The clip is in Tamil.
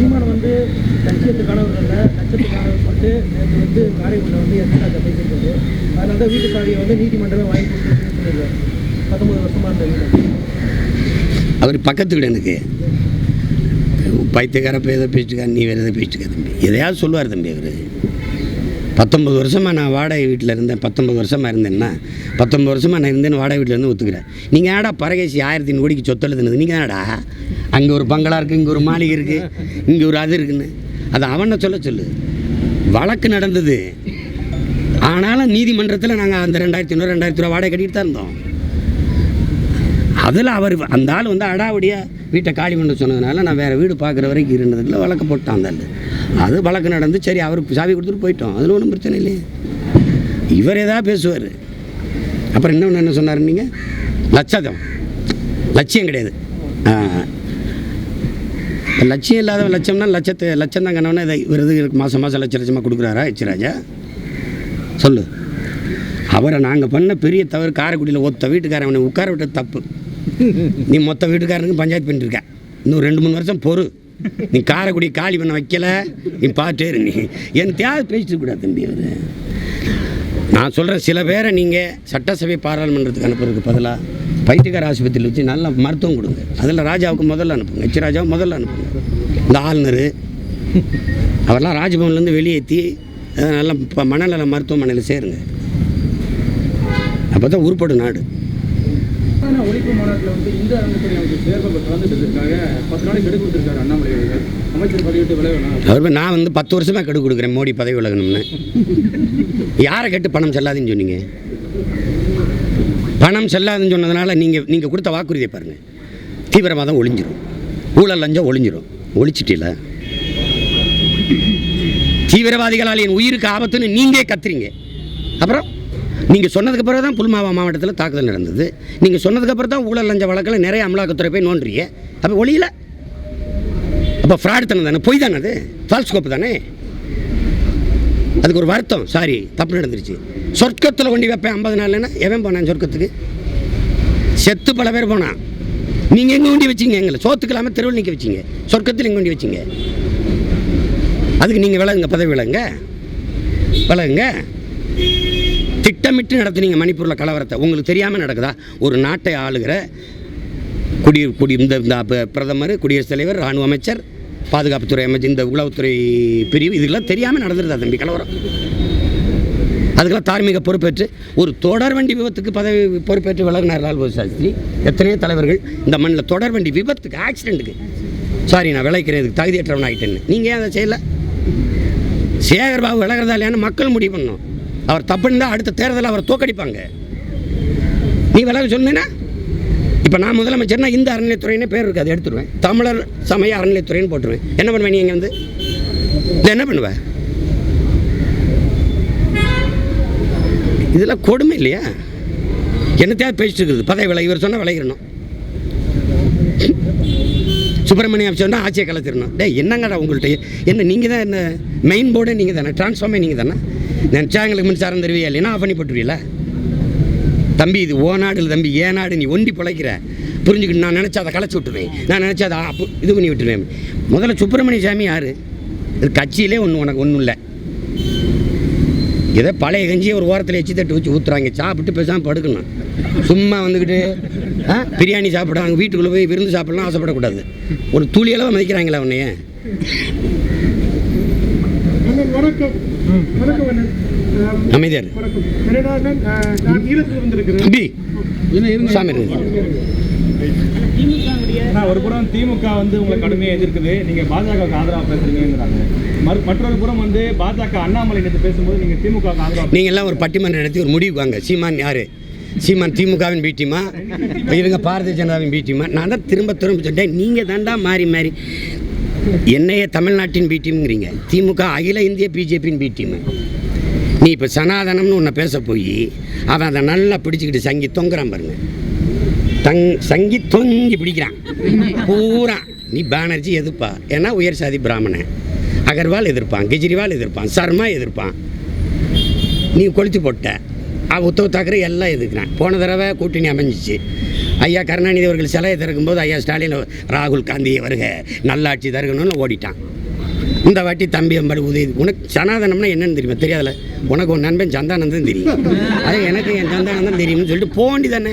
சீமான் வந்து லட்சியத்துக்கானவர்கள் லட்சத்துக்கானவர் சொல்லிட்டு நேற்று வந்து காரைக்குடியில் வந்து எஸ்ராஜா பேசியிருக்காரு அதனால தான் வீட்டு சாவியை வந்து நீதிமன்றமே வாங்கி கொடுத்துருக்குன்னு சொல்லியிருக்காரு. பத்தொம்பது வருஷமாக இருந்த வீடு. அவர் பக்கத்து வீடு எனக்கு. பைத்தியக்காரப்ப எதை பேச்சுக்கா நீ வேறு எதை பேச்சுக்க தம்பி. எதையாவது சொல்லுவார் தம்பி அவர். பத்தொம்பது வருஷமாக நான் வாடகை வீட்டில் இருந்தேன். பத்தொம்பது வருஷமாக இருந்தேன்னா பத்தொம்பது வருஷமாக நான் இருந்தேன்னு வாடகை வீட்டில் இருந்து ஒத்துக்கிறேன். நீங்கள் ஆடா பரகேசி ஆயிரத்தி கோடிக்கு சொத்து எழுதுனது? நீங்கள் தானடா அங்கே ஒரு பங்களா இருக்குது இங்கே ஒரு மாளிகை இருக்குது இங்கே ஒரு அது இருக்குன்னு. அது அவனை சொல்ல சொல்லு. வழக்கு நடந்தது. ஆனாலும் நீதிமன்றத்தில் நாங்கள் அந்த ரெண்டாயிரத்தி ஐநூறு ரெண்டாயிரத்தி ரூபா வாடகை கட்டிட்டு தான் இருந்தோம். அதில் அவர் அந்த ஆள் வந்து அடாவடியாக வீட்டை காலி பண்ண சொன்னதுனால நான் வேறு வீடு பார்க்குற வரைக்கும் இருந்ததுல வழக்கு போட்டான் அந்த அது வழக்கு நடந்து சரி அவருக்கு சாவி கொடுத்துட்டு போயிட்டோம். அதில் ஒன்றும் பிரச்சனை இல்லையே. இவர் ஏதாவது பேசுவார். அப்புறம் இன்னொன்று என்ன சொன்னார் நீங்கள் லட்சதம். லட்சியம் கிடையாது. ஆ. லட்சியம் இல்லாதவன் லட்சம்னா லட்சத்து லட்சம் தான் கணவனா இதை விருது மாதம் மாதம் லட்ச லட்சமாக கொடுக்குறாரா எச்சிராஜா சொல்லு. அவரை நாங்கள் பண்ண பெரிய தவறு காரைக்குடியில் ஒத்த வீட்டுக்காரன் உட்கார விட்டது தப்பு. நீ மொத்த வீட்டுக்காரனுக்கு பஞ்சாயத்து பண்ணிருக்க இன்னும் ரெண்டு மூணு வருஷம் பொறு. நீ காரைக்குடி காலி பண்ண வைக்கல. நீ பாட்டேரு நீ. என் தேவை பேசிட்டு கூடாது தம்பி அவர். நான் சொல்கிறேன் சில பேரை நீங்கள் சட்டசபை பாராளுமன்றத்துக்கு அனுப்புறதுக்கு பதிலாக பைத்தியக்கார ஆஸ்பத்திரியில் வச்சு நல்ல மருத்துவம் கொடுங்க. அதில் ராஜாவுக்கு முதல்ல அனுப்புங்க. எச் ராஜாவை முதல்ல அனுப்புங்க. இந்த ஆளுநர் அவரெல்லாம் ராஜ்பவன்லேருந்து வெளியேற்றி நல்ல இப்போ மனநல மருத்துவமனையில் சேருங்க. அப்போ தான் உருப்படும் நாடு. ஆனால் ஒழிப்பு மாநாட்டில் வந்து இந்த அரங்கத்துறை அமைச்சர் சேர்க்கப்பட்டு கலந்துட்டதுக்காக பத்து நாளைக்கு கெடு கொடுத்துருக்காரு அண்ணாமலை அவர்கள். அமைச்சர் பதிவிட்டு விளையாடலாம் அவர் நான் வந்து பத்து வருஷமாக கெடு கொடுக்குறேன் மோடி பதவி விலகணும்னு. யாரை கேட்டு பணம் செல்லாதுன்னு சொன்னீங்க? பணம் செல்லாதுன்னு சொன்னதுனால நீங்கள் நீங்கள் கொடுத்த வாக்குறுதியை பாருங்கள் தீவிரவாதம் ஒளிஞ்சிரும். ஊழல் லஞ்சம் ஒளிஞ்சிரும். ஒழிச்சிட்டில தீவிரவாதிகளால் என் உயிருக்கு ஆபத்துன்னு நீங்களே கத்துறீங்க. அப்புறம் நீங்கள் சொன்னதுக்கு பிறகு தான் புல்மாவா மாவட்டத்தில் தாக்குதல் நடந்தது. நீங்கள் சொன்னதுக்கு அப்புறம் தான் ஊழல் லஞ்ச வழக்கில் நிறைய அமலாக்கத்துறை போய் நோண்டுறீங்க. அப்போ ஒளியில? அப்போ ஃப்ராட் தானே தானே? பொய் தானே அது? ஃபால்ஸ்கோப்பு தானே? அதுக்கு ஒரு வருத்தம். சாரி தப்பு நடந்துருச்சு. சொர்க்கத்தில் கொண்டு வைப்பேன் ஐம்பது நாள்னா எவன் போனான் சொர்க்கத்துக்கு? செத்து பல பேர் போனான். நீங்கள் எங்கே கொண்டு வச்சீங்க எங்களை? சோத்துக்கு இல்லாமல் தெருவில் நிற்க வச்சீங்க. சொர்க்கத்தில் எங்கே கொண்டு வச்சீங்க? அதுக்கு நீங்கள் விலகுங்க பதவி விலகுங்க. விலகுங்க. திட்டமிட்டு நடத்துனீங்க மணிப்பூரில் கலவரத்தை. உங்களுக்கு தெரியாமல் நடக்குதா? ஒரு நாட்டை ஆளுகிற குடி குடி இந்த இந்த பிரதமர் குடியரசுத் தலைவர் ராணுவ அமைச்சர் பாதுகாப்புத்துறை அமைச்சு இந்த உளவுத்துறை பிரிவு இதுக்கெல்லாம் தெரியாமல் நடந்துருதா தம்பி கலவரம் அதுக்கெல்லாம் தார்மீக பொறுப்பேற்று ஒரு தொடர் வண்டி விபத்துக்கு பதவி பொறுப்பேற்று விலகினார் லால்பகதூர் சாஸ்திரி. எத்தனையோ தலைவர்கள் இந்த மண்ணில் தொடர் வண்டி விபத்துக்கு ஆக்சிடெண்ட்டுக்கு சாரி நான் விளைக்கிறேன் இதுக்கு தகுதியற்றவன் ஆகிட்டேன்னு நீங்கள் ஏன் அதை செய்யலை? சேகர் பாபு விலகிறதா இல்லையான்னு மக்கள் முடிவு பண்ணணும். அவர் தப்புன்னு அடுத்த தேர்தலில் அவரை தோக்கடிப்பாங்க. நீ விலக சொன்னீங்கன்னா இப்போ நான் முதலமைச்சர்னா இந்த அறநிலையத்துறைன்னு பேர் இருக்காது அதை எடுத்துருவேன். தமிழர் சமய அறநிலைத்துறைன்னு போட்டுருவேன். என்ன பண்ணுவேன் நீங்கள் வந்து? இல்லை என்ன பண்ணுவேன் இதெல்லாம் கொடுமை இல்லையா? என்னத்தையாவது பேசிட்டு இருக்குது. பதவி விலை இவர் சொன்னால் விளையிடணும் சுப்பிரமணியம் சொன்னால் ஆட்சியை கலத்திடணும் டேய் என்னங்கடா உங்கள்கிட்ட என்ன நீங்கள் தான் என்ன மெயின் போர்டே நீங்கள் தானே ட்ரான்ஸ்ஃபார்மே நீங்கள் தானே நினச்சா எங்களுக்கு மின்சாரம் தருவியா இல்லைன்னா ஆஃப் பண்ணி போட்டுருவீங்களா தம்பி இது ஓ நாடு இல்லை தம்பி ஏ நாடு நீ ஒண்டி பிழைக்கிற. புரிஞ்சுக்கிட்டு நான் நினச்சா அதை களைச்சி விட்டுருவேன். நான் நினச்சா அதை அப்போ இது பண்ணி விட்டுருவேன். முதல்ல சுப்பிரமணிய சாமி யார்? இது கட்சியிலே ஒன்று உனக்கு ஒன்றும் இல்லை. ஏதோ பழைய கஞ்சியை ஒரு ஓரத்தில் எச்சி தட்டு வச்சு ஊற்றுறாங்க சாப்பிட்டு பேசாமல் படுக்கணும். சும்மா வந்துக்கிட்டு ஆ பிரியாணி சாப்பிட்றாங்க வீட்டுக்குள்ளே போய் விருந்து சாப்பிடலாம் ஆசைப்படக்கூடாது. ஒரு துளியளவு மதிக்கிறாங்களா உன்னைய வணக்கம் வணக்கம் அமைதியார் நான் ஈழத்தில் வந்திருக்கிறேன் தம்பி. சாமி ஒரு புறம் திமுக வந்து உங்களை கடுமையாக எதிர்க்குது. நீங்க பாஜகவுக்கு ஆதரவா பேசுறீங்கிறாங்க மறு- மற்றொரு புறம் வந்து பாஜக அண்ணாமலை நேற்று பேசும்போது நீங்க திமுக ஆதரவா நீங்கள் எல்லாம் ஒரு பட்டிமன்றம் நடத்தி ஒரு முடிவுக்கு வாங்க. சீமான் யார்? சீமான் திமுகவின் பி டீமா இருங்க பாரதிய ஜனதாவின் பி டீமா நான் தான் திரும்ப திரும்ப சொல்லிட்டேன். நீங்கள் தாண்டா மாறி மாறி. என்னையே தமிழ்நாட்டின் பி டீம்ங்கிறீங்க திமுக அகில இந்திய பிஜேபியின் பி டீமு நீ இப்போ சனாதனம்னு உன்னை பேச போய் அவன் அதை நல்லா பிடிச்சிக்கிட்டு சங்கி தொங்குறான் பாருங்க. தங் சங்கி தொங்கி பிடிக்கிறான். பூரா. நீ பானர்ஜி எதிர்ப்பா. ஏன்னா உயர் சாதி பிராமணன். அகர்வால் எதிர்ப்பான் கெஜ்ரிவால் எதிர்ப்பான் சர்மா எதிர்ப்பான். நீ கொளுத்து போட்ட. உத்தவ் தாக்கரே எல்லாம் எதுக்குறேன் போன தடவை கூட்டணி அமைஞ்சிச்சு. ஐயா கருணாநிதி அவர்கள் சிலையை திறக்கும்போது ஐயா ஸ்டாலின் ராகுல் காந்தி வருக நல்லாட்சி தருகணும்னு ஓடிட்டான். இந்த வாட்டி தம்பி அம்பாடு உதவி உனக்கு சனாதனம்னா என்னன்னு தெரியுமா? தெரியாதுல்ல? உனக்கு உன் நண்பன் தான் தெரியும். அது எனக்கு என் சந்தானந்தம் தெரியும்னு சொல்லிட்டு போக தானே.